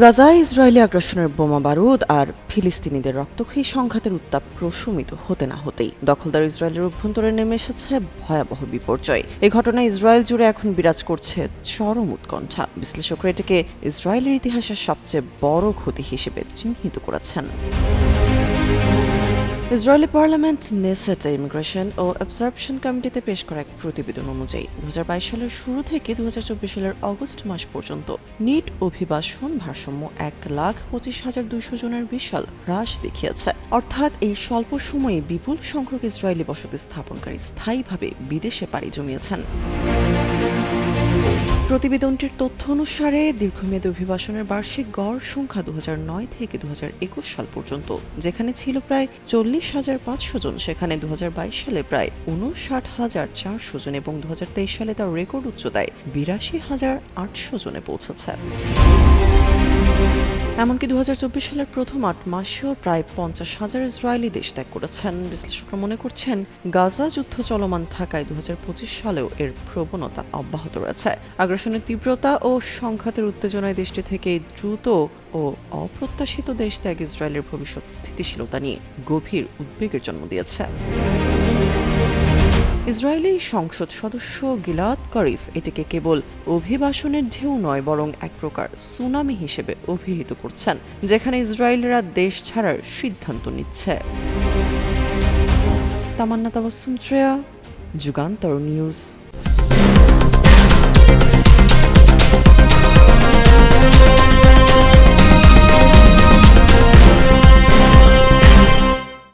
গাজায় ইসরায়েলি আগ্রাসনের বোমা বারুদ আর ফিলিস্তিনিদের রক্তক্ষয়ী সংঘাতের উত্তাপ প্রশমিত হতে না হতেই দখলদার ইসরায়েলের অভ্যন্তরে নেমে এসেছে ভয়াবহ বিপর্যয়। এই ঘটনায় ইসরায়েল জুড়ে এখন বিরাজ করছে চরম উৎকণ্ঠা। বিশ্লেষকরা এটিকে ইসরায়েলের ইতিহাসের সবচেয়ে বড় ক্ষতি হিসেবে চিহ্নিত করেছেন। ইসরায়েলি পার্লামেন্ট নেসেটে ইমিগ্রেশন ও অবজারভেশন কমিটিতে পেশ করা এক প্রতিবেদন অনুযায়ী দুহাজার বাইশ সালের শুরু থেকে দু হাজার চব্বিশ সালের অগস্ট মাস পর্যন্ত নিট অভিবাসন ভারসাম্য এক লাখ পঁচিশ হাজার দুইশো জনের বিশাল হ্রাস দেখিয়েছে। অর্থাৎ এই স্বল্প সময়ে বিপুল সংখ্যক ইসরায়েলি বসতি স্থাপনকারী স্থায়ীভাবে বিদেশে পাড়ি জমিয়েছেন। প্রতিবেদনটির তথ্য অনুসারে দীর্ঘমেয়াদী অভিবাসনের বার্ষিক গড় সংখ্যা দু হাজার নয় থেকে দু হাজার একুশ সাল পর্যন্ত, যেখানে ছিল প্রায় চল্লিশ হাজার পাঁচশো জন, সেখানে দু হাজার বাইশ সালে প্রায় উনষাট হাজার চারশো জন এবং দু হাজার তেইশ সালে তার রেকর্ড উচ্চতায় বিরাশি হাজার আটশো জনে পৌঁছেছে। এমনকি দু হাজার চব্বিশ সালের প্রথম আট মাসেও প্রায় পঞ্চাশ হাজার ইসরায়েলি দেশ ত্যাগ করেছেন। বিশ্লেষকরা মনে করছেন, গাজা যুদ্ধ চলমান থাকায় দু হাজার পঁচিশ সালেও এর প্রবণতা অব্যাহত রয়েছে। আগ্রাসনের তীব্রতা ও সংঘাতের উত্তেজনায় দেশটি থেকে দ্রুত ও অপ্রত্যাশিত দেশ ত্যাগ ইসরায়েলের ভবিষ্যৎ স্থিতিশীলতা নিয়ে গভীর উদ্বেগের জন্ম দিয়েছে। ইসরায়েলি সংসদ সদস্য গিলাদ করিফ এটিকে কেবল অভিবাসনের ঢেউ নয়, বরং এক প্রকার সুনামি হিসেবে অভিহিত করছেন, যেখানে ইসরায়েলরা দেশ ছাড়ার সিদ্ধান্ত নিচ্ছে। তামান্না তাবাসুম শ্রেয়া, যুগান্তর নিউজ।